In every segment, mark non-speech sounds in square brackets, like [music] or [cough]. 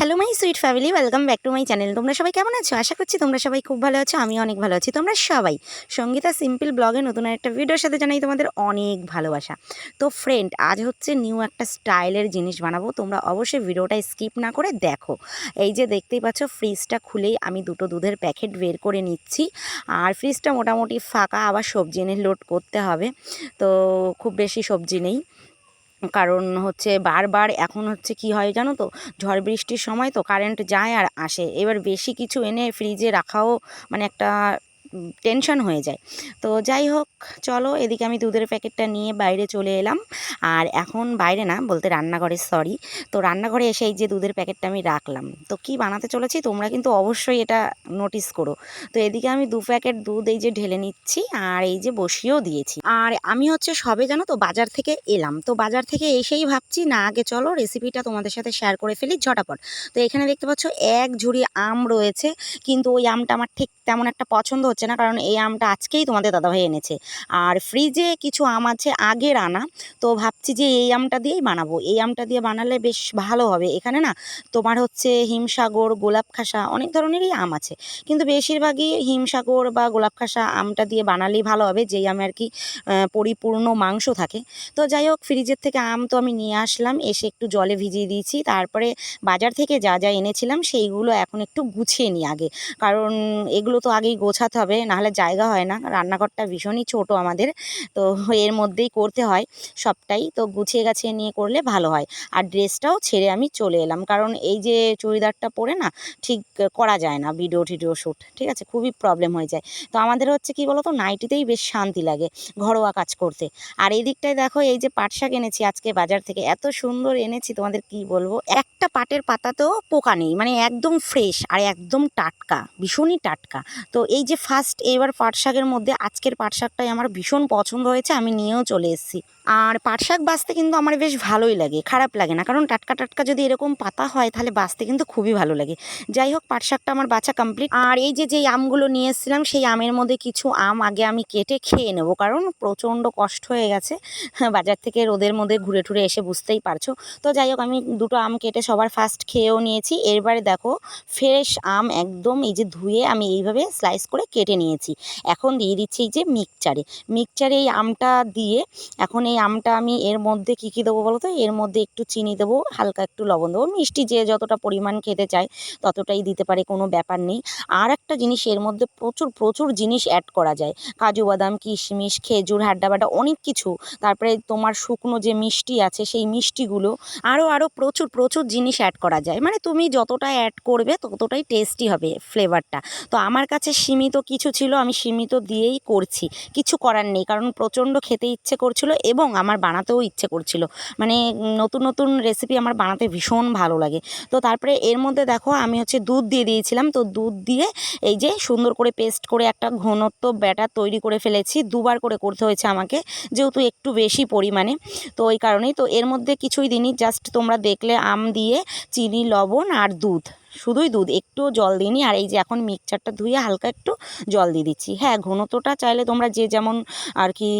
Hello my sweet family welcome back to my channel তোমরা সবাই কেমন আছো? আশা করছি তোমরা সবাই খুব ভালো আছো আমি অনেক ভালো আছি। তোমরা সবাই সঙ্গীতা সিম্পল ব্লগে নতুন একটা ভিডিওর সাথে জানাই তোমাদের অনেক ভালোবাসা। তো ফ্রেন্ড আজ হচ্ছে নিউ একটা স্টাইলের জিনিস বানাবো। তোমরা অবশ্যই ভিডিওটা স্কিপ না করে দেখো। এই যে দেখতেই পাচ্ছ ফ্রিজটা খুলেই আমি দুটো দুধের প্যাকেট বের করে নিচ্ছি। আর ফ্রিজটা মোটামুটি ফাঁকা, আবার সবজি এনে লোড করতে হবে। তো খুব বেশি সবজি নেই। কারণ হচ্ছে বারবার এখন হচ্ছে কি হয় জানো তো? ঝড় বৃষ্টির সময় তো কারেন্ট যায় আর আসে। এবার বেশি কিছু এনে ফ্রিজে রাখাও মানে একটা টেনশন হয়ে যায়। তো যাই হোক, চলো এদিকে আমি দুধের প্যাকেটটা নিয়ে বাইরে চলে এলাম। আর এখন বাইরে না, বলতে রান্নাঘরে সরি তো রান্নাঘরে এসে এই যে দুধের প্যাকেটটা আমি রাখলাম। তো কি বানাতে চলেছি, তোমরা কিন্তু অবশ্যই এটা নোটিস করো। তো এদিকে আমি দু প্যাকেট দুধ এই যে ঢেলে নিচ্ছি আর এই যে বসিয়েও দিয়েছি। আর আমি হচ্ছে সবে জানো তো বাজার থেকে এলাম। তো বাজার থেকে এসেই ভাবছি, না আগে চলো রেসিপিটা তোমাদের সাথে শেয়ার করে ফেলি ঝটাপট। তো এখানে দেখতে পাচ্ছ, এক ঝুড়ি আম রয়েছে। কিন্তু ওই আমটা আমার ঠিক তেমন একটা পছন্দ হচ্ছে না। কারণ এই আমটা আজকেই তোমাদের দাদাভাই এনেছে। আর ফ্রিজে কিছু আম আছে আগের আনা। তো ভাবছি যে এই আমটা দিয়েই বানাবো। এই আমটা দিয়ে বানালে বেশ ভালো হবে। এখানে না তোমার হচ্ছে হিমসাগর, গোলাপ খাসা অনেক ধরনেরই আম আছে। কিন্তু বেশিরভাগই হিমসাগর বা গোলাপ খাসা আমটা দিয়ে বানালেই ভালো হবে। যেই আমে আর কি পরিপূর্ণ মাংস থাকে। তো যাই হোক ফ্রিজের থেকে আম তো আমি নিয়ে আসলাম। এসে একটু জলে ভিজিয়ে দিয়েছি। তারপরে বাজার থেকে যা যা এনেছিলাম, সেইগুলো এখন একটু গুছিয়ে নিই আগে। কারণ এগুলো তো আগেই গোছাতে হবে। নাহলে জায়গা হয় না। রান্নাঘরটা ভীষণই ছোট আমাদের, তো এর মধ্যেই করতে হয় সবটাই। তো গুছিয়ে গাছিয়ে নিয়ে করলে ভালো হয়। আর ড্রেসটাও ছেড়ে আমি চলে এলাম। কারণ এই যে চুড়িদারটা পরে না, ঠিক করা যায় না ভিডিও টিডিও শ্যুট, ঠিক আছে? খুবই প্রবলেম হয়ে যায়। তো আমাদের হচ্ছে কি বলতো, নাইটিতেই বেশ শান্তি লাগে ঘরোয়া কাজ করতে। আর এই দিকটায় দেখো, এই যে পাট শাক এনেছি আজকে বাজার থেকে, এত সুন্দর এনেছি, তোমাদের কি বলব? একটা পাটের পাতাতেও পোকা নেই মানে একদম ফ্রেশ আর একদম টাটকা, ভীষণই টাটকা। তো এই যে ফার্স্ট এবার পাট শাকের মধ্যে আজকের পাট শাকটাই আমার ভীষণ পছন্দ হয়েছে, আমি নিয়েও চলে এসেছি। আর পাট শাক বাছতে কিন্তু আমার বেশ ভালোই লাগে, খারাপ লাগে না। কারণ টাটকা টাটকা যদি এরকম পাতা হয় তাহলে বাছতে কিন্তু খুবই ভালো লাগে। যাই হোক, পাট শাকটা আমার বাছা কমপ্লিট আর এই যে, যেই আমগুলো নিয়ে এসেছিলাম, সেই আমের মধ্যে কিছু আম আগে আমি কেটে খেয়ে নেব। কারণ প্রচণ্ড কষ্ট হয়ে গেছে। [laughs] বাজার থেকে রোদের মধ্যে ঘুরে টুরে এসে বুঝতেই পারছ। তো যাই হোক, আমি দুটো আম কেটে সবার ফার্স্ট খেয়েও নিয়েছি। এরবারে দেখো ফ্রেশ আম একদম এই যে ধুয়ে আমি এইভাবে স্লাইস করে কেটে নিয়েছি। এখন দিয়ে দিচ্ছি এই যে মিক্সচারে মিক্সচারে এই আমটা দিয়ে এখন এই আমটা আমি এর মধ্যে কী কী দেবো বলো তো এর মধ্যে একটু চিনি দেবো, হালকা একটু লবণ দেবো। মিষ্টি যে যতটা পরিমাণ খেতে চায় ততটাই দিতে পারে, কোনো ব্যাপার নেই। আর একটা জিনিস এর মধ্যে প্রচুর প্রচুর জিনিস অ্যাড করা যায়। কাজু বাদাম, কিশমিশ, খেজুর হাড্ডাবাড্ডা অনেক কিছু। তারপরে তোমার শুকনো যে মিষ্টি আছে সেই মিষ্টিগুলো আরও আরও প্রচুর প্রচুর জিনিস অ্যাড করা যায়। মানে তুমি যতটা অ্যাড করবে ততটাই টেস্টি হবে ফ্লেভারটা তো আমার কাছে সীমিত কিছু ছিল, আমি সীমিত দিয়েই করছি। কিছু করার নেই, কারণ প্রচণ্ড খেতে ইচ্ছে করছিল এবং আমার বানাতেও ইচ্ছে করছিল। মানে নতুন নতুন রেসিপি আমার বানাতে ভীষণ ভালো লাগে। তো তারপরে এর মধ্যে দেখো আমি হচ্ছে দুধ দিয়ে দিয়েছিলাম। তো দুধ দিয়ে এই যে সুন্দর করে পেস্ট করে একটা ঘনত্ব ব্যাটার তৈরি করে ফেলেছি। দুবার করে করতে হয়েছে আমাকে, যেহেতু একটু বেশি পরিমাণে। তো ওই কারণেই তো এর মধ্যে কিছুই দিনই জাস্ট তোমরা দেখলে আম দিয়ে, চিনি, লবণ আর দুধ। শুধুই দুধ একটু জল দিইনি। আর এই যে এখন মিক্সচারটা ধুয়ে হালকা একটু জল দিয়ে দিচ্ছি। হ্যাঁ ঘনত্বটা চাইলে তোমরা যে যেমন আর কি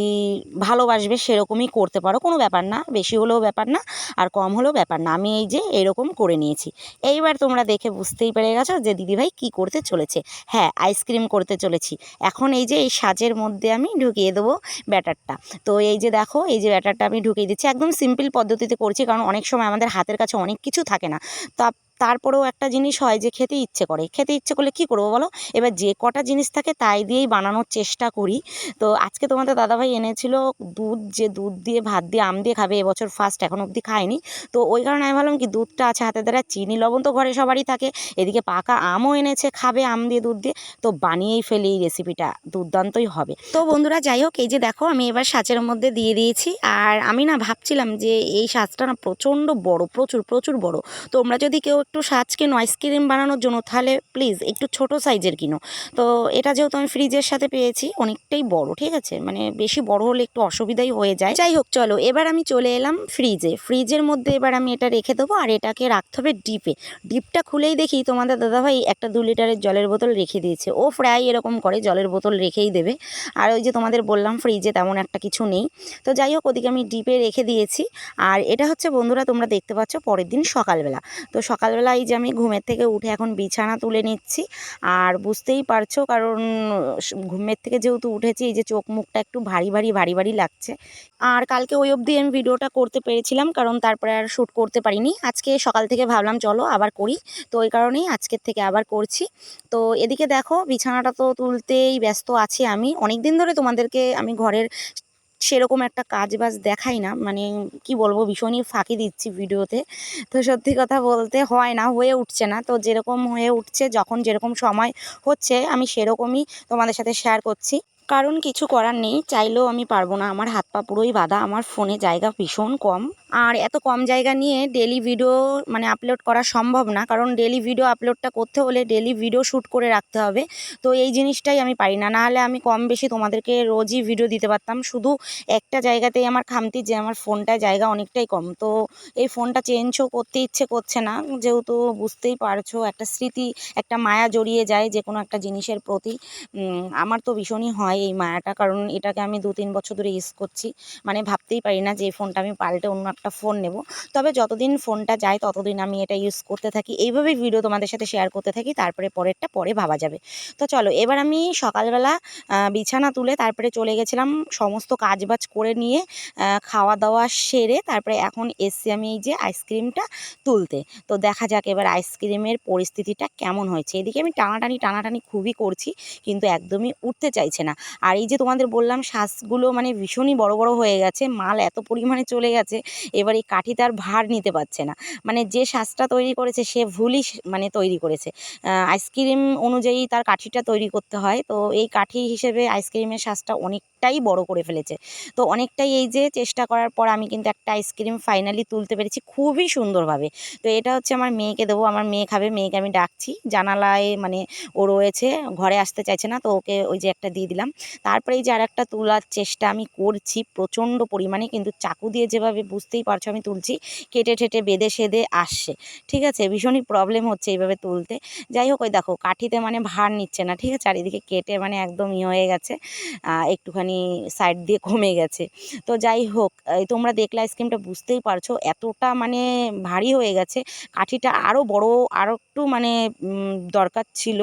ভালোবাসবে সেরকমই করতে পারো, কোনো ব্যাপার না। বেশি হলেও ব্যাপার না, আর কম হলেও ব্যাপার না। আমি এই যে এরকম করে নিয়েছি। এইবার তোমরা দেখে বুঝতেই পেরে গেছো যে দিদিভাই কি করতে চলেছে। হ্যাঁ আইসক্রিম করতে চলেছি। এখন এই যে এই সাজের মধ্যে আমি ঢুকিয়ে দেবো ব্যাটারটা। তো এই যে দেখো, এই যে ব্যাটারটা আমি ঢুকিয়ে দিচ্ছি। একদম সিম্পল পদ্ধতিতে করছি, কারণ অনেক সময় আমাদের হাতের কাছে অনেক কিছু থাকে না। তা তারপরেও একটা জিনিস হয় যে খেতে ইচ্ছে করে। খেতে ইচ্ছে করলে কী করব বলো? এবার যে কটা জিনিস থাকে তাই দিয়েই বানানোর চেষ্টা করি। তো আজকে তোমাদের দাদাভাই এনেছিল দুধ, যে দুধ দিয়ে, ভাত দিয়ে, আম দিয়ে খাবে, এবছর ফার্স্ট এখন অবধি খায়নি। তো ওই কারণে আমি ভাবলাম কি দুধটা আছে হাতে দ্বারা চিনি, লবণ তো ঘরে সবারই থাকে। এদিকে পাকা আমও এনেছে, খাবে আম দিয়ে, দুধ দিয়ে। তো বানিয়েই ফেলি এই রেসিপিটা দুর্দান্তই হবে। তো বন্ধুরা যাই হোক, এই যে দেখো আমি এবার সাঁচের মধ্যে দিয়ে দিয়েছি। আর আমি না ভাবছিলাম যে এই সাজটা না প্রচণ্ড বড়, প্রচুর প্রচুর বড়। তোমরা যদি কেউ একটু সাজ কেনো আইসক্রিম বানানোর জন্য, তাহলে প্লিজ একটু ছোট সাইজের কিনো। তো এটা যেহেতু আমি ফ্রিজের সাথে পেয়েছি, অনেকটাই বড়, ঠিক আছে? মানে বেশি বড় হলে একটু অসুবিধাই হয়ে যায়। যাই হোক, চলো, এবার আমি চলে এলাম ফ্রিজে ফ্রিজের মধ্যে এবার আমি এটা রেখে দেবো, আর এটাকে রাখতে হবে ডিপে। ডিপটা খুলেই দেখি তোমাদের দাদাভাই একটা দু লিটারের জলের বোতল রেখে দিয়েছে। ও প্রায় এরকম করে জলের বোতল রেখেই দেবে। আর ওই যে তোমাদের বললাম ফ্রিজে তেমন একটা কিছু নেই। তো যাই হোক, ওদিকে আমি ডিপে রেখে দিয়েছি। আর এটা হচ্ছে, বন্ধুরা, তোমরা দেখতে পাচ্ছ, পরের দিন সকালবেলা। তো সকালবেলা সকালবেলা এই যে আমি ঘুমের থেকে উঠে এখন বিছানা তুলে নিচ্ছি। আর বুঝতেই পারছ কারণ ঘুমের থেকে যেহেতু উঠেছি, এই যে চোখ মুখটা একটু ভারী ভারী ভারী ভারী লাগছে। আর কালকে ওই অবধি আমি ভিডিওটা করতে পেরেছিলাম, কারণ তারপরে আর শ্যুট করতে পারিনি। আজকে সকাল থেকে ভাবলাম, চলো আবার করি। তো ওই কারণেই আজকের থেকে আবার করছি। তো এদিকে দেখো, বিছানাটা তো তুলতেই ব্যস্ত আছি আমি। অনেক দিন ধরে তোমাদেরকে আমি ঘরের সেরকম একটা কাজ বাজ দেখাই না। মানে কি বলব, ভীষণই ফাঁকি দিচ্ছি ভিডিওতে। তো সত্যি কথা বলতে হয় না, হয়ে উঠছে না। তো যেরকম হয়ে উঠছে, যখন যেরকম সময় হচ্ছে, আমি সেরকমই তোমাদের সাথে শেয়ার করছি। কারণ কিছু করার নেই, চাইলেও আমি পারব না। আমার হাত পা পুরোই বাঁধা, আমার ফোনে জায়গা ভীষণ কম। আর এত কম জায়গা নিয়ে ডেলি ভিডিও মানে আপলোড করা সম্ভব না, কারণ ডেলি ভিডিও আপলোডটা করতে হলে ডেলি ভিডিও শ্যুট করে রাখতে হবে। তো এই জিনিসটাই আমি পারি না। নাহলে আমি কম বেশি তোমাদেরকে রোজই ভিডিও দিতে পারতাম। শুধু একটা জায়গাতেই আমার খামতি যে আমার ফোনটায় জায়গা অনেকটাই কম। তো এই ফোনটা চেঞ্জও করতে ইচ্ছে করছে না। যেহেতু বুঝতেই পারছ, একটা স্মৃতি, একটা মায়া জড়িয়ে যায় যে কোনো একটা জিনিসের প্রতি। আমার তো ভীষণই হয়। এই মায়াটা, কারণ এটাকে আমি দু তিন বছর ধরে ইউজ করছি। মানে ভাবতেই পারি না যে এই ফোনটা আমি পাল্টে অন্য একটা ফোন নেব। তবে যতদিন ফোনটা যায়, ততদিন আমি এটা ইউজ করতে থাকি। এইভাবেই ভিডিও তোমাদের সাথে শেয়ার করতে থাকি, তারপরে পরেরটা পরে ভাবা যাবে। তো চলো, এবার আমি সকালবেলা বিছানা তুলে তারপরে চলে গেছিলাম, সমস্ত কাজবাজ করে নিয়ে খাওয়া দাওয়া সেরে তারপরে এখন এসছি আমি এই যে আইসক্রিমটা তুলতে। তো দেখা যাক এবার আইসক্রিমের পরিস্থিতিটা কেমন হয়েছে। এদিকে আমি টানাটানি টানাটানি খুবই করছি, কিন্তু একদমই উঠতে চাইছে না। আর এই যে তোমাদের বললাম শ্বাসগুলো মানে ভীষণই বড় বড় হয়ে গেছে, মাল এত পরিমাণে চলে গেছে, এবার এই কাঠি তার ভার নিতে পারছে না। মানে যে শ্বাসটা তৈরি করেছে, সে ভুলই মানে তৈরি করেছে। আইসক্রিম অনুযায়ী তার কাঠিটা তৈরি করতে হয়, তো এই কাঠি হিসেবে আইসক্রিমের শ্বাসটা অনেকটাই বড় করে ফেলেছে। তো অনেকটাই এই যে চেষ্টা করার পর আমি কিন্তু একটা আইসক্রিম ফাইনালি তুলতে পেরেছি খুবই সুন্দরভাবে। তো এটা হচ্ছে আমার মেয়েকে দেবো, আমার মেয়ে খাবে, মেয়েকে আমি ডাকছি। জানালায় মানে ও রয়েছে, ঘরে আসতে চাইছে না, তো ওকে ওই যে একটা দিয়ে দিলাম। তারপরে এই যে আর একটা তোলার চেষ্টা আমি করছি, প্রচণ্ড পরিমাণে কিন্তু চাকু দিয়ে যেভাবে বুঝতেই পারছ আমি তুলছি, কেটে ঠেটে বেঁধে সেদে আসছে। ঠিক আছে? ভীষণই প্রবলেম হচ্ছে এইভাবে তুলতে। যাই হোক, ওই দেখো, কাঠিতে মানে ভার নিচ্ছে না, ঠিক আছে? আর এদিকে কেটে মানে একদম ই হয়ে গেছে একটুখানি সাইড দিয়ে কমে গেছে। তো যাই হোক তোমরা দেখলে আইসক্রিমটা বুঝতেই পারছ, এতটা মানে ভারী হয়ে গেছে। কাঠিটা আরও বড় আরও একটু মানে দরকার ছিল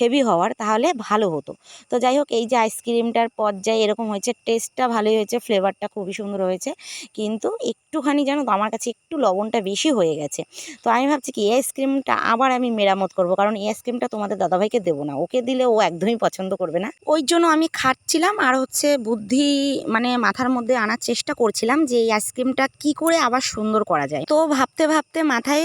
হেভি হওয়ার, তাহলে ভালো হতো। তো যাই হোক, এই যে আইসক্রিমটার পর্যায়ে এরকম হয়েছে টেস্টটা ভালোই হয়েছে ফ্লেভারটা খুবই সুন্দর হয়েছে। কিন্তু একটুখানি জানো তো আমার কাছে একটু লবণটা বেশি হয়ে গেছে। তো আমি ভাবছি কি, এই আইসক্রিমটা আবার আমি মেরামত করব, কারণ এই আইসক্রিমটা তোমাদের দাদাভাইকে দেবো না। ওকে দিলে ও একদমই পছন্দ করবে না। ওই জন্য আমি খাচ্ছিলাম আর হচ্ছে বুদ্ধি মানে মাথার মধ্যে আনার চেষ্টা করছিলাম যে এই আইসক্রিমটা কি করে আবার সুন্দর করা যায়। তো ভাবতে ভাবতে মাথায়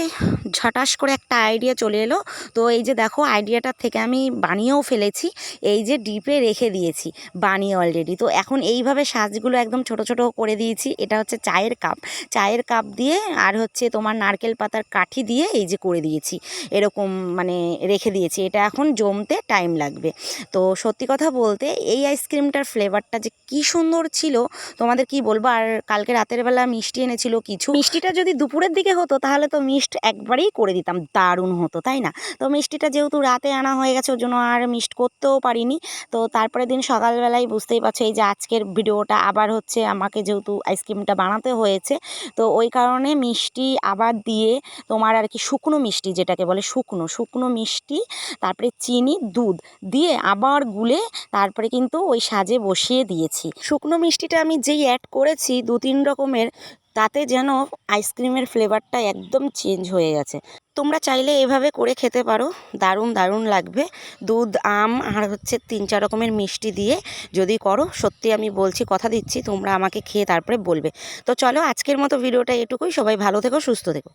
ঝটাস করে একটা আইডিয়া চলে এলো। তো এই যে দেখো আইডিয়াটার থেকে আমি বানিয়েও ফেলেছি। এই যে ডিপে রেখে দিয়েছি, বানিয়ে অলরেডি তো এখন এইভাবে সাজগুলো একদম ছোট ছোট করে দিয়েছি। এটা হচ্ছে চায়ের কাপ। চায়ের কাপ দিয়ে আর হচ্ছে তোমার নারকেল পাতার কাঠি দিয়ে এই যে করে দিয়েছি। এরকম মানে রেখে দিয়েছি। এটা এখন জমতে টাইম লাগবে। তো সত্যি কথা বলতে এই আইসক্রিমটার ফ্লেভারটা যে কি সুন্দর ছিল, তোমাদের কি বলব? আর কালকে রাতের বেলা মিষ্টি এনেছিল কিছু। মিষ্টিটা যদি দুপুরের দিকে হতো, তাহলে তো মিষ্ট একবারেই করে দিতাম। দারুণ হতো, তাই না? তো মিষ্টিটা যেহেতু রাতে আনা হয়ে গেছে, ওর জন্য আর মিষ্ট করতেও পারিনি। তো তারপরে দিন সকালবেলায় বুঝতেই পারছ এই যে আজকের ভিডিওটা আবার হচ্ছে আমাকে যেহেতু আইসক্রিমটা বানাতে হয়েছে, তো ওই কারণে মিষ্টি আবার দিয়ে তোমার আর কি শুকনো মিষ্টি যেটাকে বলে শুকনো শুকনো মিষ্টি, তারপরে চিনি, দুধ দিয়ে আবার গুলে তারপরে কিন্তু ওই সাজে বসিয়ে দিয়েছি। শুকনো মিষ্টিটা আমি যেই অ্যাড করেছি দু তিন রকমের তাতে যেন আইসক্রিমের ফ্লেভারটা একদম চেঞ্জ হয়ে গেছে। তোমরা চাইলে এভাবে করে খেতে পারো। দারুণ দারুণ লাগবে। দুধ, আম আর হচ্ছে তিন, চার রকমের মিষ্টি দিয়ে যদি করো, সত্যি আমি বলছি, কথা দিচ্ছি, তোমরা আমাকে খেয়ে তারপরে বলবে। তো চলো আজকের মতো ভিডিওটা এটুকুই। সবাই ভালো থেকো, সুস্থ থেকো।